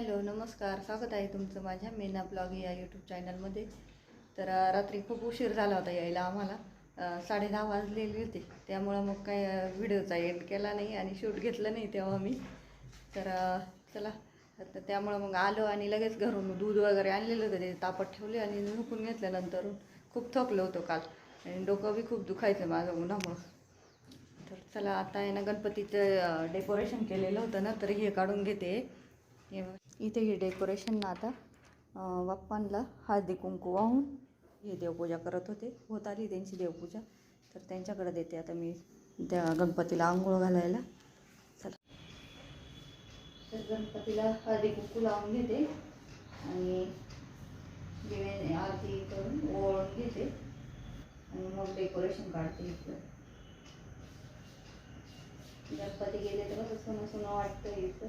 Hello नमस्कार. स्वागत आहे तुमचं माझ्या मेना ब्लॉग या यूट्यूब चॅनलमध्ये. तर रात्री खूप उशीर झाला होता यायला आम्हाला. साडे साडेदहा वाजलेली होती. त्यामुळं मग काय व्हिडिओचा एंड केला नाही आणि शूट घेतलं नाही तेव्हा मी. तर चला. तर त्यामुळं मग आलो आणि लगेच घरून दूध वगैरे आणलेलं होतं. ते तापत ठेवले आणि झोपून घेतल्यानंतर खूप थकलो होतो काल. आणि डोकं बी खूप दुखायचं माझं उन्हामुळं. तर चला आता आहे ना गणपतीचं डेकोरेशन केलेलं होतं ना तर हे काढून घेते. हे इथे हे डेकोरेशन आता बाप्पांना हळदी कुंकू वाहून हे देवपूजा करत होते. होत आली त्यांची देवपूजा. तर त्यांच्याकडे देते आता मी त्या गणपतीला आंघोळ घालायला. चला. तर गणपतीला हळदी कुंकू लावून घेते. आणि दिव्याने आरती करून ओळून घेते. आणि मग डेकोरेशन काढते इथलं. गणपती गेले तर कसं सोनं सोनं वाटतं इथं.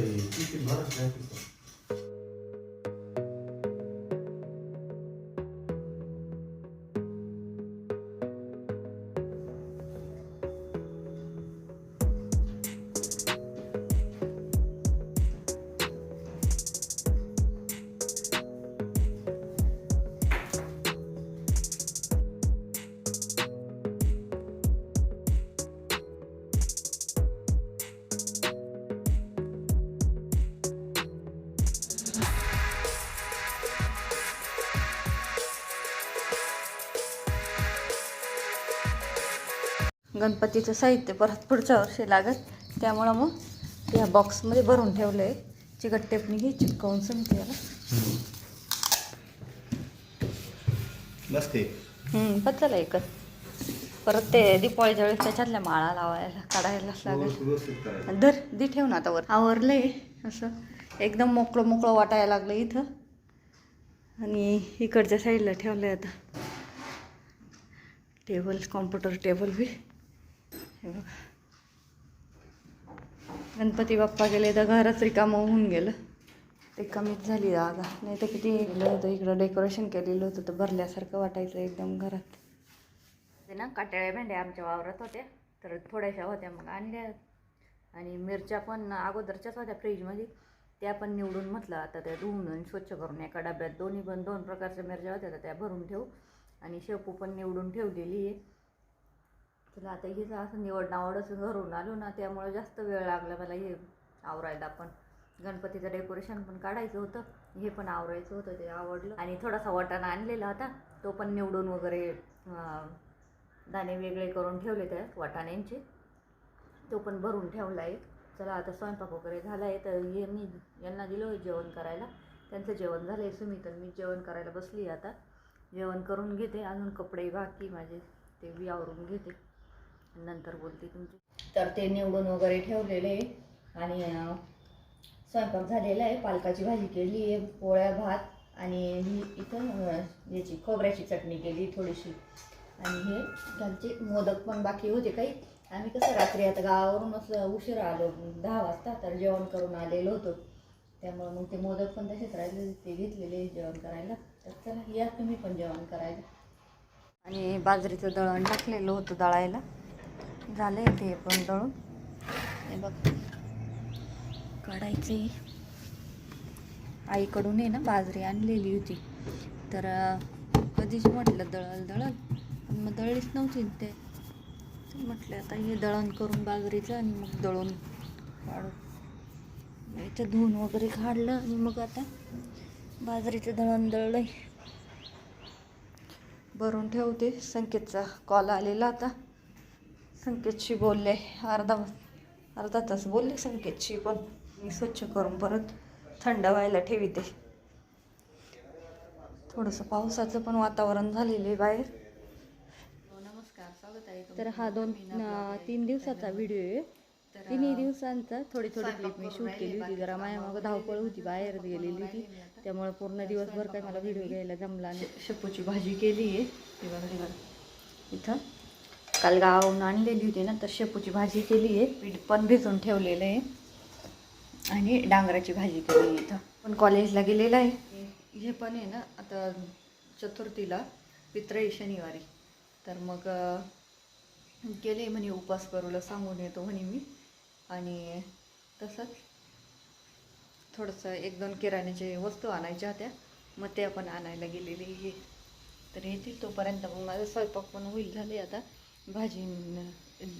काय तरी किती भरत नाही गणपतीचं साहित्य परत पुढच्या वर्षी लागत त्यामुळं मग त्या बॉक्समध्ये भरून ठेवलं आहे चिकट टेपणी घे चिटकवून सांगते याला पचलं एकच. परत ते दिपावळीच्या वेळेस त्याच्यातल्या माळा लावायला काढायलाच लागेल. धर दी ठेव ना आता वर. आवरलंय असं. एकदम मोकळं मोकळं वाटायला लागलं इथं. आणि इकडच्या साईडला ठेवलं आहे आता. टेबल कॉम्प्युटर टेबल बी. हे बघा गणपती बाप्पा गेले तर घरच रिकामं होऊन गेलं. ते कमीच झाली जागा नाही तर किती गेलं होतं. इकडं डेकोरेशन केलेलं होतं. तर भरल्यासारखं वाटायचं एकदम घरात. ते ना काटाळ्या भेंड्या आमच्या वावरात होत्या. तर थोड्याशा होत्या मग आणल्या. आणि मिरच्या पण अगोदरच्याच होत्या फ्रीजमध्ये. त्या पण निवडून म्हटलं आता त्या धुवून आणि स्वच्छ करून एका डब्यात दोन्ही पण दोन प्रकारच्या मिरच्या होत्या तर त्या भरून ठेवू. आणि शेपू पण निवडून ठेवलेली आहे. तुला आता हिचं असं निवड नावडच घरून आलो ना त्यामुळं जास्त वेळ लागला मला हे आवरायला पण. गणपतीचं डेकोरेशन पण काढायचं होतं हे पण आवरायचं होतं ते आवडलं. आणि थोडासा वाटाणा आणलेला होता तो पण निवडून वगैरे दाणे वेगळे करून ठेवले त्या वाटाण्यांचे. तो पण भरून ठेवला आहे चला आता स्वयंपाक वगैरे झाला आहे तर हे मी यांना दिलं आहे जेवण करायला. त्यांचं जेवण झालं आहे सुमित तर मी जेवण करायला बसली आहे आता. जेवण करून घेते अजून कपडे बाकी माझे ते बी आवरून घेते. नंतर बोलते तुमची. तर ते निवडून वगैरे ठेवलेले. आणि स्वयंपाक झालेला आहे. पालकाची भाजी केली आहे पोळ्या भात आणि ही इथं याची खोबऱ्याची चटणी केली थोडीशी. आणि हे त्यांचे मोदक पण बाकी होते काही. आम्ही कसं रात्री आता गावावरून असं उशिरा आलो. दहा वाजता तर जेवण करून आलेलो होतो. त्यामुळे मग ते मोदक पण तसेच राहिले. ते घेतलेले जेवण करायला. तर चला या तुम्ही पण जेवण करायला. आणि बाजरीचं दळण टाकलेलं होतं दळायला. झालं ते पण दळून. हे बघ. काढायचे आईकडून आहे ना बाजरी आणलेली होती. तर कधीच म्हटलं दळल दळल. पण मग दळलीच नव्हती ते. म्हटलं आता हे दळण करून बाजरीचं आणि मग दळून काढू. याचं धुवून वगैरे काढलं आणि मग आता बाजरीचं दळण दळलं भरून ठेवते. संकेतचा कॉल आलेला आता. संकेतशी बोलले. अर्धा अर्धा तास बोलले संकेतशी पण मी स्वच्छ करून परत थंड व्हायला ठेवीते. थोडंसं पावसाचं पण वातावरण झालेलं आहे बाहेर. नमस्कार स्वागत आहे तर हा दोन तीन दिवसाचा व्हिडिओ आहे. तिन्ही दिवसांचा थोडी थोडी क्लिप मी शूट केली होती. जरा माझ्या मग धावपळ होती बाहेर गेलेली होती त्यामुळे पूर्ण दिवसभर काय मला व्हिडिओ घ्यायला जमला नाही. शेपूची भाजी केली आहे. इथं. काल गावाहून आणलेली होती ना तर शेपूची भाजी केली आहे. पीठ पण भिजून ठेवलेलं आहे. आणि डांगराची भाजी केली आहे इथं. पण कॉलेजला गेलेलं आहे. हे पण आहे ना आता चतुर्थीला पित्रई शनिवारी. तर मग केले गेले म्हणे उपास करूला सांगून येतो म्हणे मी. आणि तसंच थोडंसं एक दोन किराण्याचे वस्तू आणायच्या होत्या. मग त्या पण आणायला गेलेली आहे. तर येतील तोपर्यंत. मग माझा स्वयंपाक पण होईल झाले आता. भाजी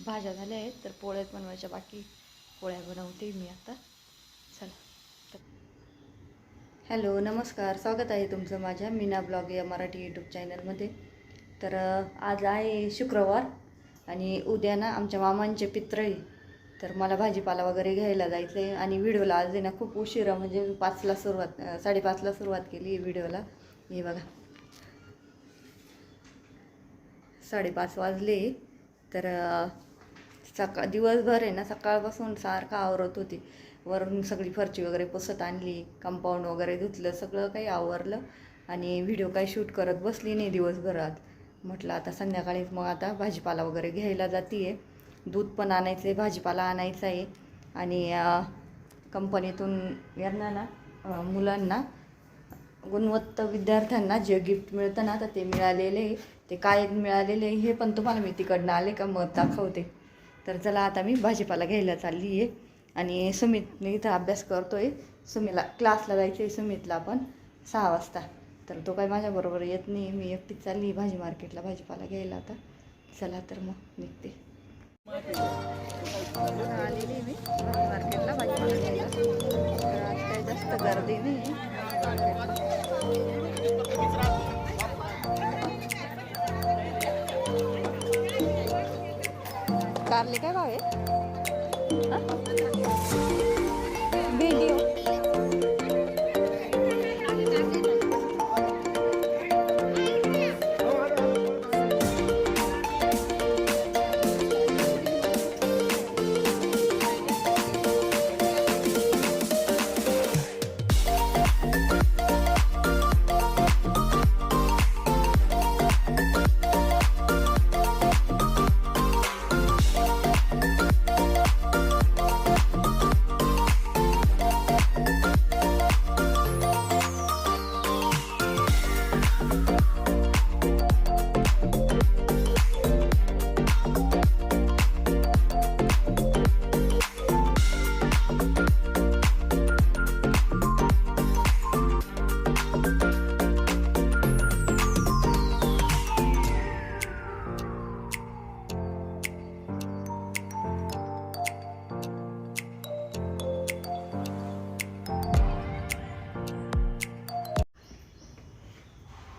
भाज्या झाल्या आहेत तर पोळ्यात बनवायच्या बाकी. पोळ्या बनवते मी आता. चला. हॅलो नमस्कार. स्वागत आहे तुमचं माझ्या मीना ब्लॉग या मराठी यूट्यूब चॅनलमध्ये तर आज आहे शुक्रवार आणि उद्या ना आमच्या मामांचे पित्र आहे. तर मला भाजीपाला वगैरे घ्यायला जायचं आहे आणि व्हिडिओला आज आहे ना खूप उशिरा म्हणजे पाचला सुरुवात साडेपाचला सुरुवात केली व्हिडिओला. हे बघा. साडेपाच वाजले. तर सका दिवसभर आहे ना सकाळपासून सारखं आवरत होती. वरून सगळी फरची वगैरे पुसत आणली कंपाऊंड वगैरे धुतलं सगळं काही आवरलं. आणि व्हिडिओ काही शूट करत बसली नाही दिवसभरात. म्हटलं आता संध्याकाळीच मग आता भाजीपाला वगैरे घ्यायला जाते आहे दूध पण आणायचं आहे भाजीपाला आणायचा आहे आणि कंपनीतून यांना ना मुलांना गुणवत्ता विद्यार्थ्यांना जे गिफ्ट मिळतं ना तर ते मिळालेले आहे. ते काय मिळालेले आहे हे पण तुम्हाला मी तिकडनं आले का मत दाखवते. तर चला आता मी भाजीपाला घ्यायला चालली आहे आणि सुमित इथं अभ्यास करतो आहे सुमीला क्लासला जायचं आहे सुमितला पण सहा वाजता. तर तो काय माझ्याबरोबर येत नाही. मी एकटीच चालली आहे भाजी मार्केटला भाजीपाला घ्यायला आता. चला तर मग निघते. आलेली आहे मी भाजी मार्केटला भाजीपाला घ्यायला. तर आज काही जास्त गर्दी नाही आहे कारले काय भाव आहे हा?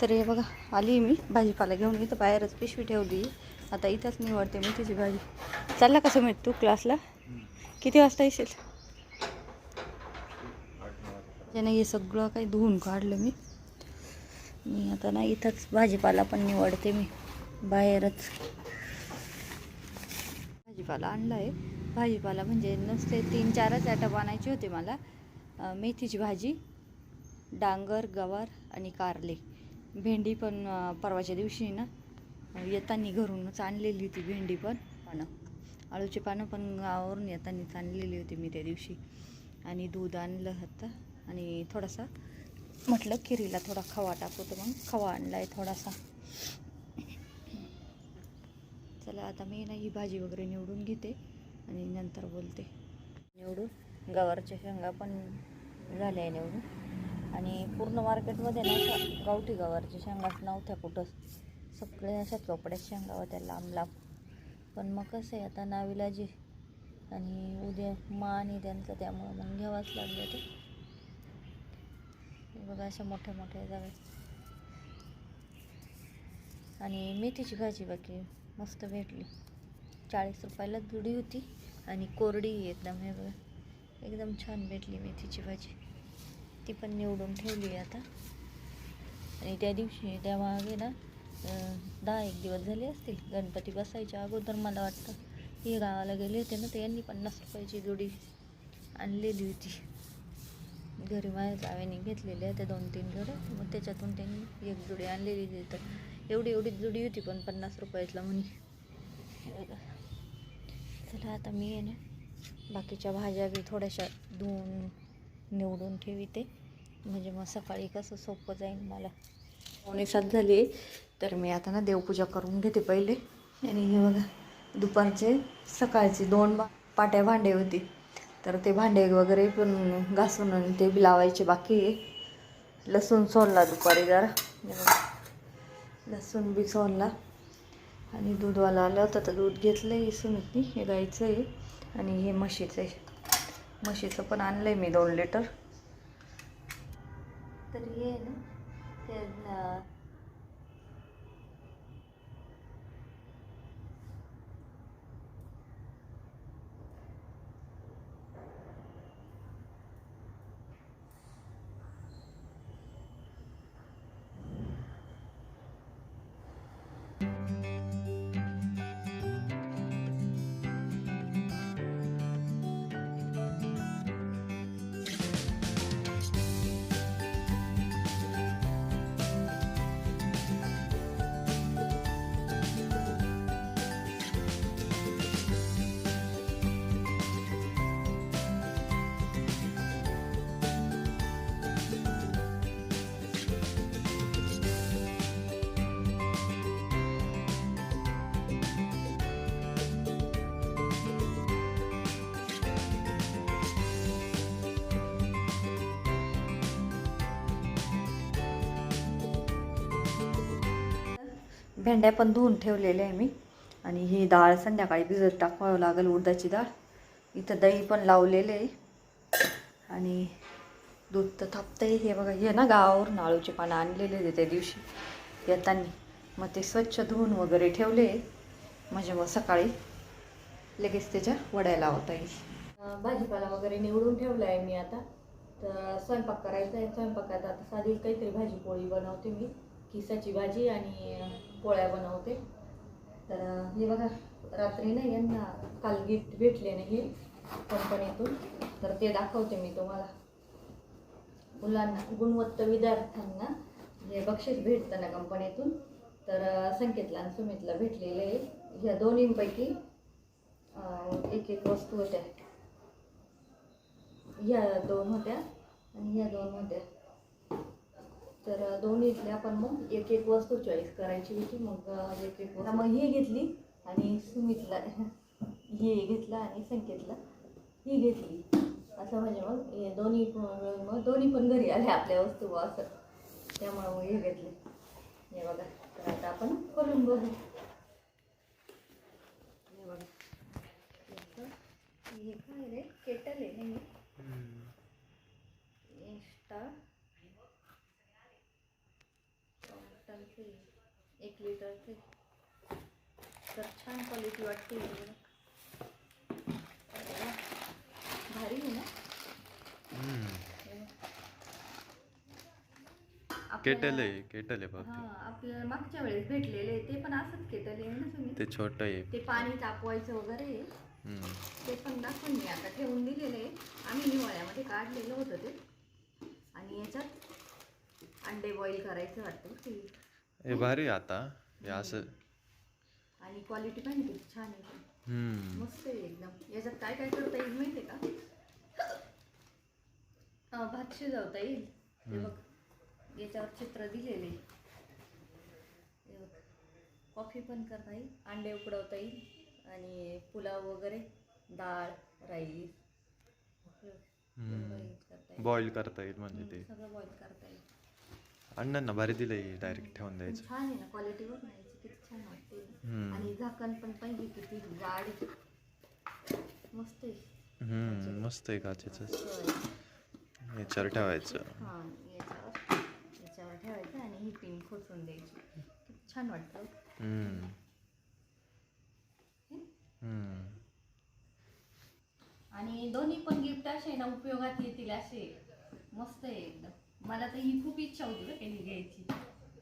तर हे बघा आली मी. भाजीपाला घेऊन इथं बाहेरच पिशवी ठेवली आता इथंच निवडते मी तिची भाजी. चालला कसं मिळत तू क्लासला? किती वाजता येशील? त्याने हे सगळं काही धुवून काढलं मी. मी आता ना इथंच भाजीपाला पण निवडते मी. बाहेरच. भाजीपाला आणला आहे भाजीपाला म्हणजे नुसते तीन चारच ॲटप आणायचे होते मला. मेथीची भाजी डांगर गवार आणि कारले. भेंडी पण परवाच्या दिवशी ना येताना घरूनच आणलेली होती भेंडी पण पानं. आळूची पानं पण गावावरून येतानाच आणलेली होती मी त्या दिवशी. आणि दूध आणलं होतं आणि थोडासा म्हटलं खिरीला थोडा खवा टाकू तर मग खवा आणला आहे थोडासा. चला आता मी ना ही भाजी वगैरे निवडून घेते आणि नंतर बोलते. निवडून गवारच्या शेंगा पण झाल्या आहे निवडून. आणि पूर्ण मार्केटमध्ये ना अशा गावठी गवारच्या शेंगाच नव्हत्या कुठंच सगळे अशा चोपड्या शेंगा होत्या लांब लांब. पण मग कसं आहे आता नाविलाजी आणि उद्या मा आणि त्यांचं त्यामुळं मग घ्यावाच लागलं ते. बघा अशा मोठ्या मोठ्या जागा. आणि मेथीची भाजी बाकी मस्त भेटली. चाळीस रुपयाला जुडी होती आणि कोरडी एकदम हे बघा. एकदम छान भेटली मेथीची भाजी. ती पण निवडून ठेवली आहे आता. आणि त्या दिवशी त्या मागे ना दहा एक दिवस झाले असतील गणपती बसायच्या अगोदर मला वाटतं हे गावाला गेले होते ना तर यांनी पन्नास रुपयाची जोडी आणलेली होती. घरी माझ्या जावेने घेतलेली आहे त्या दोन तीन घरं मग त्याच्यातून त्यांनी एक जोडी आणलेली होती. तर एवढी एवढी जोडी होती पण पन्नास रुपयातला म्हणे. चला आता मी आहे ना बाकीच्या भाज्या बी थोड्याशा धुवून निवडून ठेवते. म्हणजे मग सकाळी कसं सोपं जाईल मला. पावणे सात झाली तर मी आता ना देवपूजा करून घेते पहिले. आणि हे बघा दुपारचे सकाळचे दोन बा पाट्या भांडे होती. तर ते भांडे वगैरे पण घासून आणि ते बी लावायचे बाकी आहे. लसूण सोलला दुपारी जरा. लसूण बी सोलला. आणि दूधवाला आलं होतं तर दूध घेतलं आहे सुमितनी. हे गाईचं आहे. आणि हे म्हशीचं आहे. म्हशीचं पण आणलं आहे मी दोन लिटर तर हे ना. ते भेंड्या पण धुवून ठेवलेल्या आहे मी. आणि ही डाळ संध्याकाळी भिजत टाकावं लागेल उडदाची डाळ. इथं दही पण लावलेले आहे. आणि दूध तर थापतं आहे हे बघा हे ना गावावरून आळूचे पानं आणलेले होते त्या दिवशी. येताना मग ते स्वच्छ धुवून वगैरे ठेवले म्हणजे मग सकाळी लगेच त्याच्या वड्या लावता येईल भाजीपाला वगैरे निवडून ठेवला आहे मी आता. तर स्वयंपाक करायचा आहे. स्वयंपाकात आता साधी काहीतरी भाजी पोळी बनवते मी. किसाची भाजी आणि पोळ्या बनवते. तर हे बघा रात्री ना यांना काल गिफ्ट भेटले ना हे कंपनीतून. तर ते दाखवते मी तुम्हाला. मुलांना गुणवत्ता विद्यार्थ्यांना हे बक्षीस भेटतं ना कंपनीतून. तर संकेतला आणि सुमितला भेटलेले आहे. ह्या दोन्हींपैकी एक एक वस्तू होत्या. ह्या दोन होत्या आणि ह्या दोन होत्या. तर अं, दोन्हीतल्या पण मग एक एक वस्तू चॉईस करायची होती. मग एक एक वस्तू- मग ही घेतली आणि सुमितला ही घेतला आणि संकेतला ही घेतली. असं म्हणजे मग हे दोन्ही मग दोन्ही पण घरी आले आपल्या वस्तू बुवा असं. त्यामुळे मग हे घेतले. हे बघा तर आता आपण खोलून बघू. हे बघा. हे काय रे? केटल आहे नाही इंस्टा एक लिटरचे तर छान क्वालिटी वाटते ही. भारी आहे ना. केटल आहे केटल आहे हा आपल्याला मागच्या वेळेस भेटलेले ते पण असंच केटल आहे ना तुम्ही? ते छोटं आहे. ते पाणी तापवायचं वगैरे आहे. हम्म. ते पण दाखवून मी आता ठेवून दिलेले आहे. आम्ही हिवाळ्यामध्ये काढलेलं होतं ते. आणि याच्यात अंडे बॉईल करायचं वाटतं. ते हे भारी आहे आता. हे असं. आणि क्वालिटी पण किती छान आहे. हम्म. मस्त आहे एकदम. याच्यात काय काय करता येईल माहिती आहे का? अं, भात शिजवता येईल. हे बघ. याच्यावर चित्र दिलेले. हे बघ. कॉफी पण करता येईल. अंडे उकडवता येईल. आणि पुलाव वगैरे. डाळ राईस. करता बॉईल करता येईल म्हणजे ते. सगळं बॉईल करता येईल. अण्णांना भारी दिलंय डायरेक्ट ठेवून द्यायचं. छान आहे ना क्वालिटी बघ ना याची किती छान वाटते. आणि झाकण पण पाहिजे किती जाड आहे. मस्त आहे. हम्म मस्त आहे काचेचं. याच्यावर ठेवायचं. हा याच्यावर. याच्यावर ठेवायचं आणि ही पिन खोचून द्यायची. किती छान वाटतं. हम्म. हम्म. आणि दोन्ही पण गिफ्ट असे ना उपयोगात येतील असे. मस्त आहे एकदम. मला तर ही खूप इच्छा होती बरं का ही घ्यायची.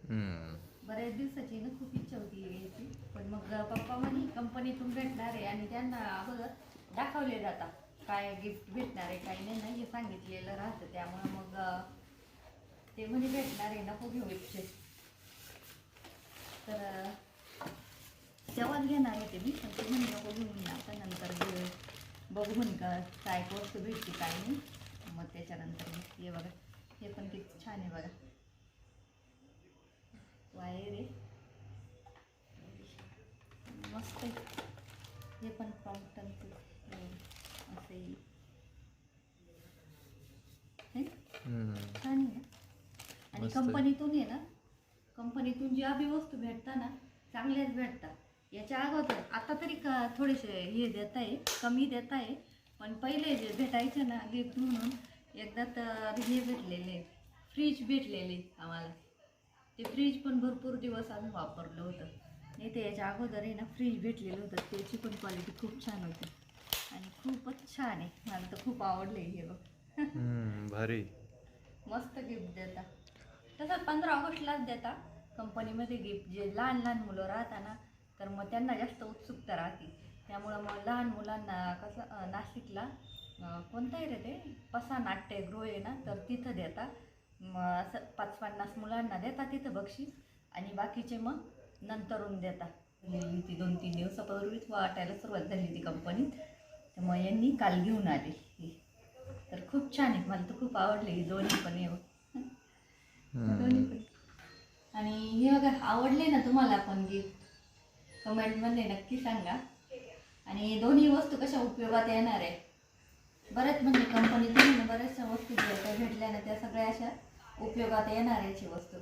हम्म. बऱ्याच दिवसाची ना खूप इच्छा होती ही घ्यायची. पण मग पप्पा म्हणे कंपनीतून भेटणार आहे. आणि त्यांना अगोदर दाखवले जातात काय गिफ्ट भेटणार आहे काही नाही ना हे सांगितलेलं राहतं. त्यामुळं मग अं, ते म्हणे भेटणार आहे नको घेऊ इच्छे. तर अं, तेव्हाच घेणार होते मी. पण ते म्हणे नको घेऊन ये आता नंतर घेऊ बघू म्हणे का काय वस्तू भेटते काय नाही. मग त्याच्यानंतर मग हे बघा. हे पण किती छान आहे बघा. वायर आहे. मस्त आहे. हे पण फाउंटनचं असं येईल हे? छान आहे. ना आणि. कंपनीतून आहे ना कंपनीतून ज्या बी वस्तू भेटतात ना चांगल्याच भेटतात. याच्या अगोदर आता तरी का थोडेसे हे देत आहे कमी देत आहे पण पहिले जे भेटायचे ना गिफ्ट म्हणून एकदा तर हे भेटलेले फ्रीज भेटलेले आम्हाला. ते फ्रीज पण भरपूर दिवस आम्ही वापरलं होतं. नाही ते याच्या अगोदर आहे ना फ्रीज भेटलेलं होतं. त्याची पण क्वालिटी खूप छान होती. आणि खूपच छान आहे. मला तर खूप आवडले हे बघ. भारी. मस्त गिफ्ट देता. तसं पंधरा ऑगस्टलाच देता. कंपनीमध्ये गिफ्ट जे लहान लहान मुलं राहतात ना तर मग त्यांना जास्त उत्सुकता राहते. त्यामुळं मग लहान मुलांना कसं नाशिकला कोणतं आहे रे ते? पसा नाट्यगृह आहे ना? तर तिथं देता. मग असं पाच पन्नास मुलांना देता तिथं बक्षीस. आणि बाकीचे मग नंतरून देता. गेली ती दोन तीन दिवसापूर्वीच वाटायला सुरुवात झाली ती कंपनीत. त्यामुळे यांनी काल घेऊन आली ही. तर खूप छान आहे मला तर खूप आवडले ही दोन्ही पण बघ. दोन्ही पण. आणि हे बघा आवडले ना तुम्हाला पण गिफ्ट कमेंटमध्ये नक्की सांगा. आणि दोन्ही वस्तू कशा उपयोगात येणार आहे? बऱ्याच म्हणजे कंपनीतून ना बऱ्याचशा वस्तू ज्या काही भेटल्या ना त्या सगळ्या अशा उपयोगात येणाऱ्याची वस्तू.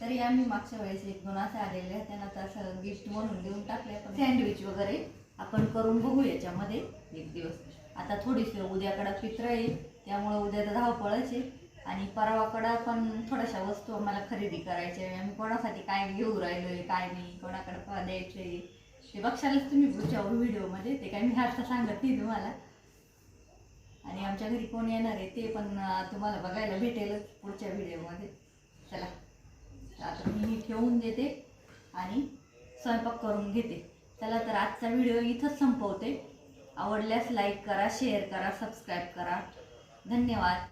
तरी आम्ही मागच्या वेळेस एक दोन असे आलेले त्यांना तर असं गिफ्ट म्हणून देऊन टाकले. पण सँडविच वगैरे आपण करून बघू याच्यामध्ये एक दिवस. आता थोडीशी उद्याकडं पित्र येईल त्यामुळं उद्या तर धावपळच आहे. आणि परवाकडं पण थोड्याशा वस्तू आम्हाला खरेदी करायच्या आहे. आम्ही कोणासाठी काय घेऊ राहिलो आहे काय नाही कोणाकडं द्यायचं आहे ते बघशालच तुम्ही पुढच्या व्हिडिओमध्ये ते काय मी आता सांगत नाही तुम्हाला. आणि आमच्या घरी कोण येणार आहे ते पण तुम्हाला बघायला भेटेलच पुढच्या व्हिडिओमध्ये. चला आता मी ही ठेवून देते आणि स्वयंपाक करून घेते. चला तर आजचा व्हिडिओ इथंच संपवते. आवडल्यास लाईक करा शेअर करा सबस्क्राईब करा. धन्यवाद.